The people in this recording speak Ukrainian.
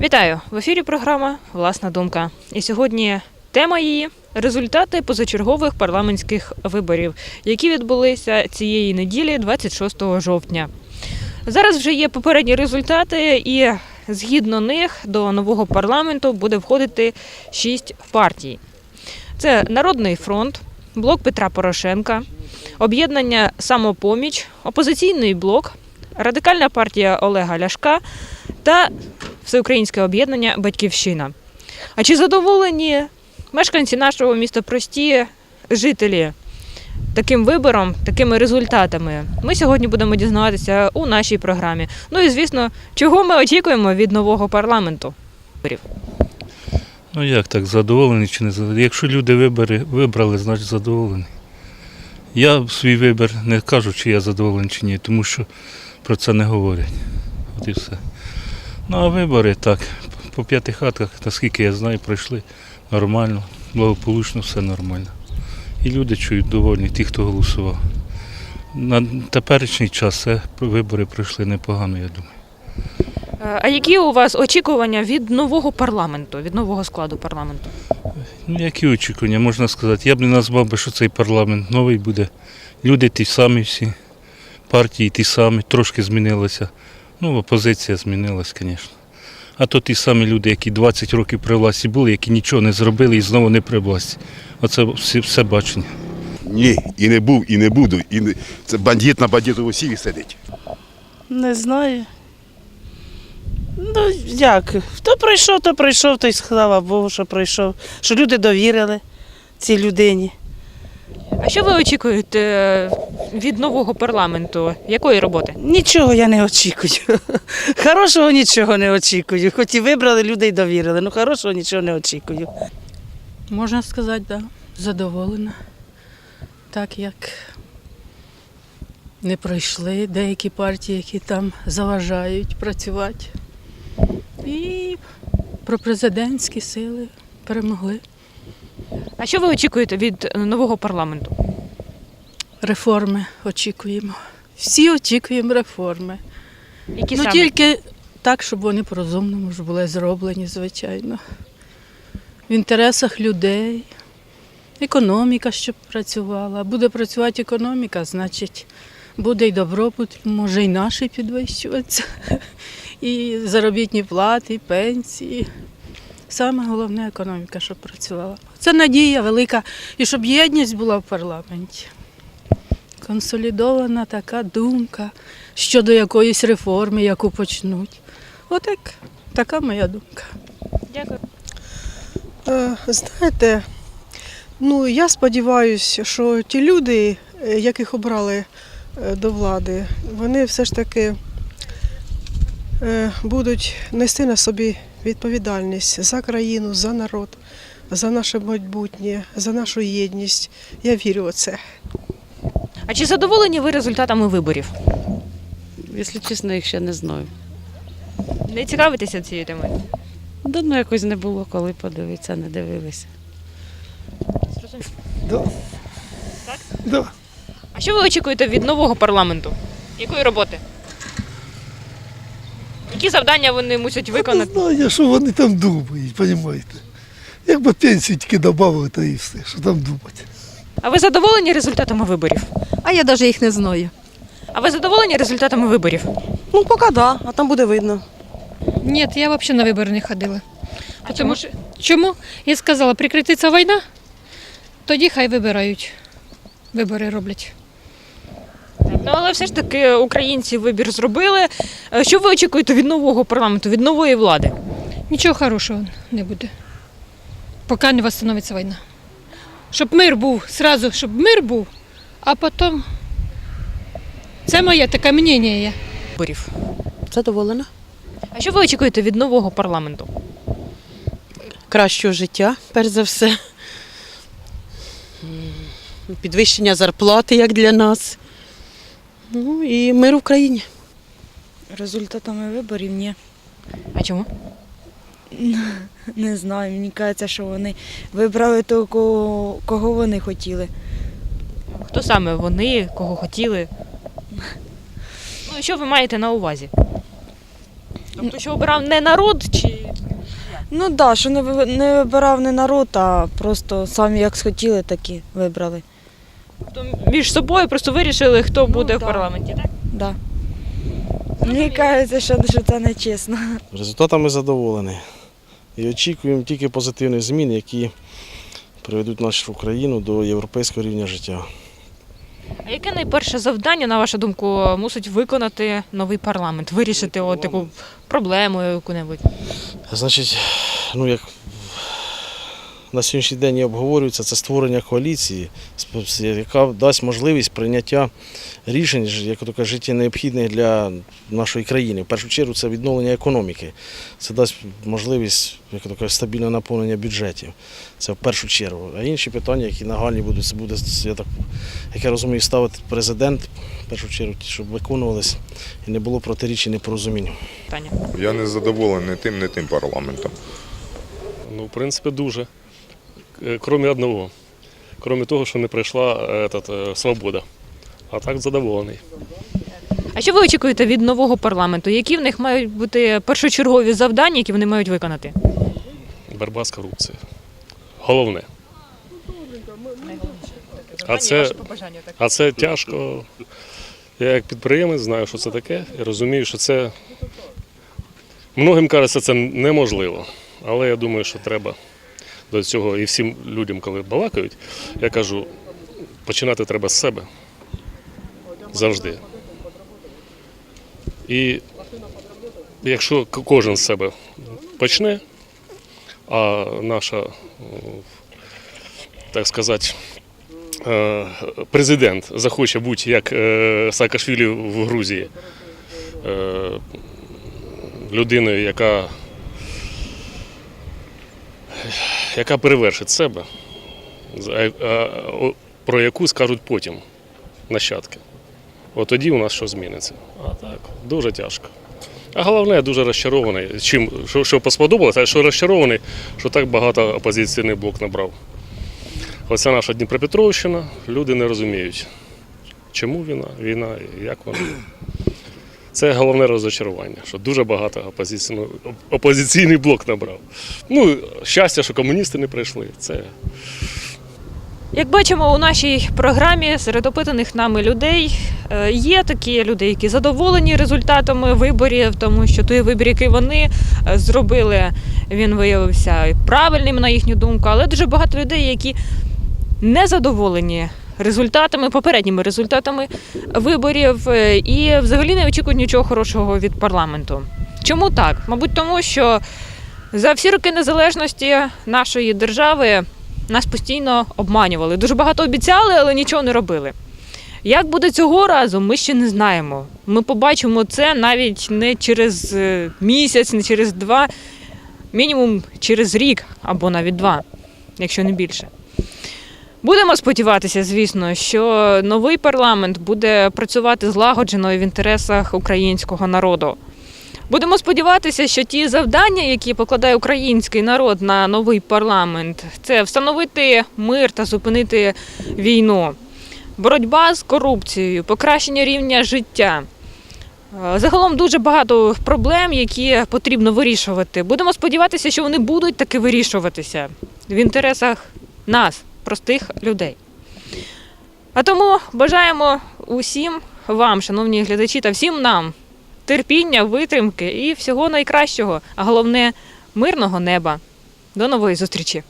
Вітаю! В ефірі програма Власна думка. І сьогодні тема її результати позачергових парламентських виборів, які відбулися цієї неділі, 26 жовтня. Зараз вже є попередні результати, і згідно них до нового парламенту буде входити шість партій: це Народний фронт, блок Петра Порошенка, об'єднання Самопоміч, опозиційний блок, радикальна партія Олега Ляшка та Всеукраїнське об'єднання Батьківщина. А чи задоволені мешканці нашого міста прості жителі таким вибором, такими результатами? Ми сьогодні будемо дізнаватися у нашій програмі. Ну і звісно, чого ми очікуємо від нового парламенту? Ну як так, задоволений чи не задоволений? Якщо люди вибори, вибрали, значить задоволений. Я свій вибір не кажу, чи я задоволений чи ні, тому що про це не говорять. От і все. Ну а вибори так, по п'яти хатках, наскільки я знаю, пройшли нормально, благополучно, все нормально. І люди чують довольні, ті, хто голосував. На теперішній час все вибори пройшли непогано, я думаю. Е, А які у вас очікування від нового парламенту, від нового складу парламенту? Ну, які очікування, можна сказати. Я б не назвав би, що цей парламент новий буде. Люди ті самі всі, партії ті самі, трошки змінилися. Ну, опозиція змінилась, звісно. А то ті самі люди, які 20 років при власті були, які нічого не зробили і знову не при власті. Оце все, все бачення. Ні, і не був, і не буду. І не... Це бандит на бандитову сілі сидить. Не знаю. Ну, як? Хто прийшов, то прийшов, то й слава Богу, що прийшов. Що люди довірили цій людині. А що ви очікуєте е, від нового парламенту? Якої роботи? Нічого я не очікую. Хорошого нічого не очікую. Хоч і вибрали, люди й довірили. Ну хорошого нічого не очікую. Можна сказати, да, задоволена. Так як не пройшли деякі партії, які там заважають працювати. І пропрезидентські сили перемогли. А що ви очікуєте від нового парламенту? Реформи очікуємо. Всі очікуємо реформи. Які ну саме? тільки так, щоб вони по-розумному ж були зроблені, звичайно. В інтересах людей. Економіка, щоб працювала. Буде працювати економіка, значить, буде і добробут, може і наші підвищуватися. І заробітні плати, і пенсії. Саме головне економіка, щоб працювала. Це надія велика, і щоб єдність була в парламенті. Консолідована така думка щодо якоїсь реформи, яку почнуть. Отак, така моя думка. Дякую. Е, Знаєте, ну я сподіваюся, що ті люди, е, яких обрали е, до влади, вони все ж таки будуть нести на собі відповідальність за країну, за народ, за наше майбутнє, за нашу єдність. Я вірю у це. А чи задоволені ви результатами виборів? Якщо чесно, їх ще не знаю. Не цікавитеся цією темою? Давно якось не було, коли подивитися, не дивилися. А що ви очікуєте від нового парламенту? Якої роботи? Які завдання вони мусять Не виконати? знаю, що вони там думають, розумієте. Якби пенсію тільки додали, то і все, що там думати. А ви задоволені результатами виборів? А я навіть їх не знаю. А ви задоволені результатами виборів? Ну, поки да, а там буде видно. Ні, я взагалі на вибори не ходила. А Тому що чому? Я сказала, прикрититься війна, тоді хай вибирають. Вибори роблять. Ну але все ж таки українці вибір зробили. Е, Що ви очікуєте від нового парламенту, від нової влади? Нічого хорошого не буде. Поки не встановиться війна. Щоб мир був, сразу, щоб мир був, а потім. Це моє таке мнення. Виборів. Задоволена. А що ви очікуєте від нового парламенту? Кращого життя, перш за все. Підвищення зарплати, як для нас. Ну і мир в країні. Результатами виборів ні. А чому? Не знаю. Мені кажеться, що вони вибрали того, кого, кого вони хотіли. Хто саме вони, кого хотіли? Ну, і що ви маєте на увазі? Тобто, що обирав не народ, чи Ну так, да, що не, ви- не вибирав не народ, а просто самі як схотіли, так і вибрали. То між собою просто вирішили, хто Ну, буде в парламенті, так? Да. Мені кажеться, що, що це не чесно. Результатами задоволені. І очікуємо тільки позитивних змін, які приведуть нашу країну до європейського рівня життя. А яке найперше завдання, на вашу думку, мусить виконати новий парламент? Вирішити от таку проблему яку-небудь? Значить, ну як на сьогоднішній день і обговорюється, це створення коаліції, яка дасть можливість прийняття рішень, як то кажуть, життя необхідних для нашої країни. В першу чергу це відновлення економіки. Це дасть можливість як то кажуть, стабільне наповнення бюджетів. Це в першу чергу. А інші питання, які нагальні будуть, це буде, я так, як я розумію, ставити президент, в першу чергу, щоб виконувалися і не було протиріч і непорозумінь. Я не задоволений тим, не тим парламентом. Ну, в принципі, дуже. Е, Кроме одного. Кроме того, що не прийшла е, этот, е, свобода. А так задоволений. А що ви очікуєте від нового парламенту? Які в них мають бути першочергові завдання, які вони мають виконати? Боротьба з корупцією. Головне. А це, а це тяжко. Я як підприємець знаю, що це таке, і розумію, що це многим кажеться, це неможливо. Але я думаю, що треба до цього і всім людям, коли балакають, я кажу, починати треба з себе. Завжди. І якщо кожен з себе почне, а наша, так сказати, е, президент захоче бути як е, Саакашвілі в Грузії, е, людиною, яка, яка перевершить себе, а- про яку скажуть потім нащадки. От тоді у нас що зміниться. А так, дуже тяжко. А головне, я дуже розчарований. Чим що, що сподобалося, що розчарований, що так багато опозиційний блок набрав. Оце наша Дніпропетровщина, люди не розуміють, чому війна, війна, і як вона. Це головне розочарування, що дуже багато опозиційний, опозиційний блок набрав. Ну, щастя, що комуністи не прийшли. Це Як бачимо у нашій програмі серед опитаних нами людей е, є такі люди, які задоволені результатами виборів, тому що той вибір, який вони е, зробили, він виявився правильним на їхню думку. Але дуже багато людей, які не задоволені результатами, попередніми результатами виборів е, і взагалі не очікують нічого хорошого від парламенту. Чому так? Мабуть, тому що за всі роки незалежності нашої держави нас постійно обманювали. Дуже багато обіцяли, але нічого не робили. Як буде цього разу, ми ще не знаємо. Ми побачимо це навіть не через е, місяць, не через два, мінімум через рік або навіть два, якщо не більше. Будемо сподіватися, звісно, що новий парламент буде працювати злагоджено і в інтересах українського народу. Будемо сподіватися, що ті завдання, які покладає український народ на новий парламент, це встановити мир та зупинити війну, боротьба з корупцією, покращення рівня життя. Е, Загалом дуже багато проблем, які потрібно вирішувати. Будемо сподіватися, що вони будуть таки вирішуватися в інтересах нас, простих людей. А тому бажаємо усім вам, шановні глядачі, та всім нам терпіння, витримки і всього найкращого, а головне мирного неба. До нової зустрічі!